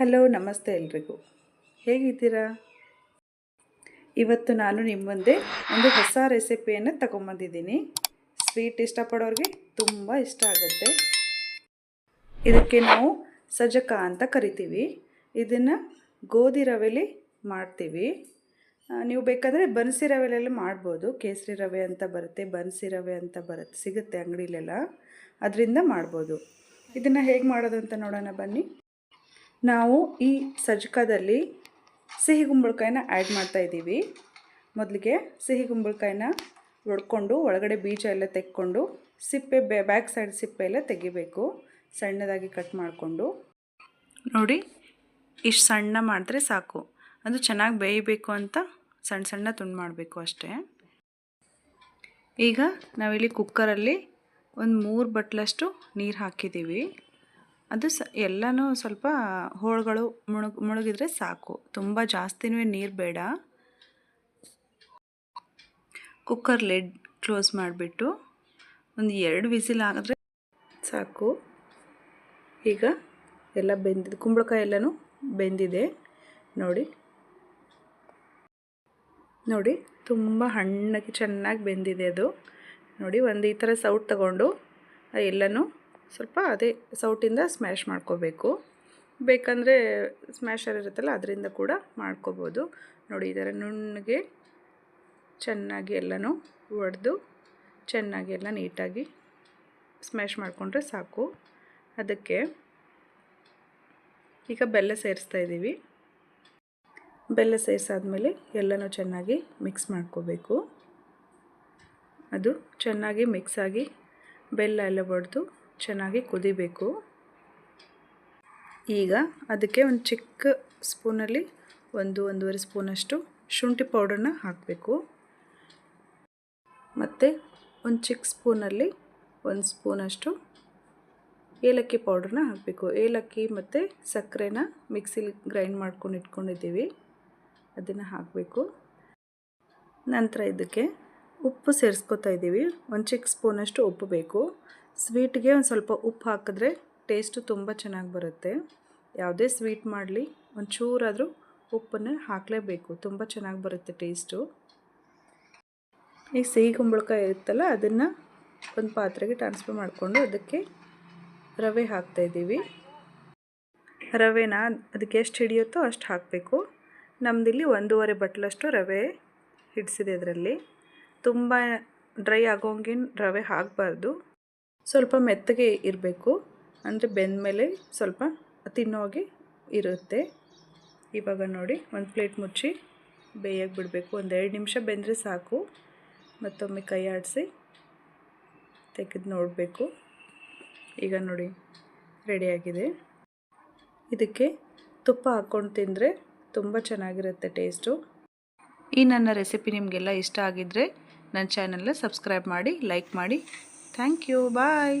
Hello, ನಮಸ್ತೆ ಎಲ್ರಿಗೂ. ಹೇಗಿದ್ದೀರಾ? ಇವತ್ತು ನಾನು ನಿಮ್ಮ ಮುಂದೆ ಒಂದು ಹೊಸ ರೆಸಿಪಿಯನ್ನು ತಗೊಂಬಂದಿದ್ದೀನಿ. ಸ್ವೀಟ್ ಇಷ್ಟಪಡೋರಿಗೆ ತುಂಬ ಇಷ್ಟ ಆಗುತ್ತೆ. ಇದಕ್ಕೆ ನಾವು ಸಜಕ ಅಂತ ಕರಿತೀವಿ. ಇದನ್ನು ಗೋಧಿ ರವೆಲಿ ಮಾಡ್ತೀವಿ. ನೀವು ಬೇಕಾದರೆ ಬನ್ಸಿ ರವೆಲೆಲ್ಲ ಮಾಡ್ಬೋದು. ಕೇಸರಿ ರವೆ ಅಂತ ಬರುತ್ತೆ, ಬನ್ಸಿ ರವೆ ಅಂತ ಬರುತ್ತೆ, ಸಿಗುತ್ತೆ ಅಂಗಡಿಲೆಲ್ಲ. ಅದರಿಂದ ಮಾಡ್ಬೋದು. ಇದನ್ನು ಹೇಗೆ ಮಾಡೋದು ಅಂತ ನೋಡೋಣ ಬನ್ನಿ. ನಾವು ಈ ಸಜ್ಕದಲ್ಲಿ ಸಿಹಿ ಗುಂಬಳಕಾಯಿನ ಆ್ಯಡ್ ಮಾಡ್ತಾ ಇದ್ದೀವಿ. ಮೊದಲಿಗೆ ಸಿಹಿ ಗುಂಬಳಕಾಯಿನ ಒಡ್ಕೊಂಡು ಒಳಗಡೆ ಬೀಜ ಎಲ್ಲ ತೆಕ್ಕೊಂಡು ಸಿಪ್ಪೆ ಬ್ಯಾಕ್ ಸೈಡ್ ಸಿಪ್ಪೆ ಎಲ್ಲ ತೆಗಿಬೇಕು. ಸಣ್ಣದಾಗಿ ಕಟ್ ಮಾಡಿಕೊಂಡು. ನೋಡಿ, ಇಷ್ಟು ಸಣ್ಣ ಮಾಡಿದ್ರೆ ಸಾಕು. ಅದು ಚೆನ್ನಾಗಿ ಬೇಯಬೇಕು ಅಂತ ಸಣ್ಣ ಸಣ್ಣ ತುಂಡು ಮಾಡಬೇಕು ಅಷ್ಟೇ. ಈಗ ನಾವಿಲ್ಲಿ ಕುಕ್ಕರಲ್ಲಿ ಒಂದು ಮೂರು ಬಟ್ಲಷ್ಟು ನೀರು ಹಾಕಿದ್ದೀವಿ. ಅದು ಸ, ಎಲ್ಲನೂ ಸ್ವಲ್ಪ ಹೋಳುಗಳು ಮುಳುಗ್ ಮುಳುಗಿದ್ರೆ ಸಾಕು. ತುಂಬ ಜಾಸ್ತಿನೂ ನೀರು ಬೇಡ. ಕುಕ್ಕರ್ ಲೆಡ್ ಕ್ಲೋಸ್ ಮಾಡಿಬಿಟ್ಟು ಒಂದು ಎರಡು ವಿಸಿಲ್ ಆಗಿದ್ರೆ ಸಾಕು. ಈಗ ಎಲ್ಲ ಬೆಂದಿದೆ, ಕುಂಬಳಕಾಯಿ ಎಲ್ಲನೂ ಬೆಂದಿದೆ. ನೋಡಿ. ನೋಡಿ, ತುಂಬ ಹಣ್ಣಗೆ ಚೆನ್ನಾಗಿ ಬೆಂದಿದೆ ಅದು. ನೋಡಿ, ಒಂದು ಈ ಥರ ಸೌಟ್ ತಗೊಂಡು ಎಲ್ಲನೂ ಸ್ವಲ್ಪ ಅದೇ ಸೌಟಿಂದ ಸ್ಮ್ಯಾಶ್ ಮಾಡ್ಕೋಬೇಕು. ಬೇಕಂದರೆ ಸ್ಮ್ಯಾಶರ್ ಇರುತ್ತಲ್ಲ, ಅದರಿಂದ ಕೂಡ ಮಾಡ್ಕೋಬೋದು. ನೋಡಿ, ಇದರ ನುಣ್ಣಗೆ ಚೆನ್ನಾಗಿ ಎಲ್ಲನೂ ಒಡೆದು ಚೆನ್ನಾಗಿ ಎಲ್ಲ ನೀಟಾಗಿ ಸ್ಮ್ಯಾಶ್ ಮಾಡಿಕೊಂಡ್ರೆ ಸಾಕು. ಅದಕ್ಕೆ ಈಗ ಬೆಲ್ಲ ಸೇರಿಸ್ತಾ ಇದ್ದೀವಿ. ಬೆಲ್ಲ ಸೇರಿಸಾದ್ಮೇಲೆ ಎಲ್ಲನೂ ಚೆನ್ನಾಗಿ ಮಿಕ್ಸ್ ಮಾಡ್ಕೋಬೇಕು. ಅದು ಚೆನ್ನಾಗಿ ಮಿಕ್ಸ್ ಆಗಿ ಬೆಲ್ಲ ಎಲ್ಲ ಬಡ್ದು ಚೆನ್ನಾಗಿ ಕುದಿಬೇಕು. ಈಗ ಅದಕ್ಕೆ ಒಂದು ಚಿಕ್ಕ ಸ್ಪೂನಲ್ಲಿ ಒಂದು ಒಂದೂವರೆ ಸ್ಪೂನಷ್ಟು ಶುಂಠಿ ಪೌಡರ್ನ ಹಾಕಬೇಕು. ಮತ್ತು ಒಂದು ಚಿಕ್ಕ ಸ್ಪೂನಲ್ಲಿ ಒಂದು ಸ್ಪೂನಷ್ಟು ಏಲಕ್ಕಿ ಪೌಡ್ರನ್ನ ಹಾಕಬೇಕು. ಏಲಕ್ಕಿ ಮತ್ತು ಸಕ್ಕರೆನ ಮಿಕ್ಸಿಲಿ ಗ್ರೈಂಡ್ ಮಾಡ್ಕೊಂಡು ಇಟ್ಕೊಂಡಿದ್ದೀವಿ. ಅದನ್ನು ಹಾಕಬೇಕು. ನಂತರ ಇದಕ್ಕೆ ಉಪ್ಪು ಸೇರಿಸ್ಕೊತಾ ಇದ್ದೀವಿ. ಒಂದು ಚಿಕ್ಕ ಸ್ಪೂನಷ್ಟು ಉಪ್ಪು ಬೇಕು. ಸ್ವೀಟ್ಗೆ ಒಂದು ಸ್ವಲ್ಪ ಉಪ್ಪು ಹಾಕಿದ್ರೆ ಟೇಸ್ಟು ತುಂಬ ಚೆನ್ನಾಗಿ ಬರುತ್ತೆ. ಯಾವುದೇ ಸ್ವೀಟ್ ಮಾಡಲಿ ಒಂದು ಚೂರಾದರೂ ಉಪ್ಪನ್ನು ಹಾಕಲೇಬೇಕು. ತುಂಬ ಚೆನ್ನಾಗಿ ಬರುತ್ತೆ ಟೇಸ್ಟು. ಈ ಸಿಹಿ ಕುಂಬಳಕಾಯಿ ಇರುತ್ತಲ್ಲ, ಅದನ್ನು ಒಂದು ಪಾತ್ರೆಗೆ ಟ್ರಾನ್ಸ್ಫರ್ ಮಾಡಿಕೊಂಡು ಅದಕ್ಕೆ ರವೆ ಹಾಕ್ತಾಯಿದ್ದೀವಿ ರವೆನ ಅದಕ್ಕೆ ಎಷ್ಟು ಹಿಡಿಯುತ್ತೋ ಅಷ್ಟು ಹಾಕಬೇಕು. ನಮ್ಮದಿಲ್ಲಿ ಒಂದೂವರೆ ಬಟ್ಲಷ್ಟು ರವೆ ಹಿಡಿಸಿದೆ ಅದರಲ್ಲಿ ತುಂಬ ಡ್ರೈ ಆಗೋಂಗಿನ ರವೆ ಹಾಕಬಾರ್ದು. ಸ್ವಲ್ಪ ಮೆತ್ತಗೆ ಇರಬೇಕು. ಅಂದರೆ ಬೆಂದಮೇಲೆ ಸ್ವಲ್ಪ ತಿನ್ನೋಗೆ ಇರುತ್ತೆ. ಇವಾಗ ನೋಡಿ, ಒಂದು ಪ್ಲೇಟ್ ಮುಚ್ಚಿ ಬೇಯಕ್ಕೆ ಬಿಡಬೇಕು. ಒಂದು ಎರಡು ನಿಮಿಷ ಬೆಂದರೆ ಸಾಕು. ಮತ್ತೊಮ್ಮೆ ಕೈ ಆಡಿಸಿ ತೆಗೆದು ನೋಡಬೇಕು. ಈಗ ನೋಡಿ ರೆಡಿಯಾಗಿದೆ ಇದಕ್ಕೆ ತುಪ್ಪ ಹಾಕ್ಕೊಂಡು ತಿಂದರೆ ತುಂಬ ಚೆನ್ನಾಗಿರುತ್ತೆ ಟೇಸ್ಟು. ಈ ನನ್ನ ರೆಸಿಪಿ ನಿಮಗೆಲ್ಲ ಇಷ್ಟ ಆಗಿದ್ದರೆ ನನ್ನ ಚಾನಲ್ನ ಸಬ್ಸ್ಕ್ರೈಬ್ ಮಾಡಿ, ಲೈಕ್ ಮಾಡಿ. Thank you bye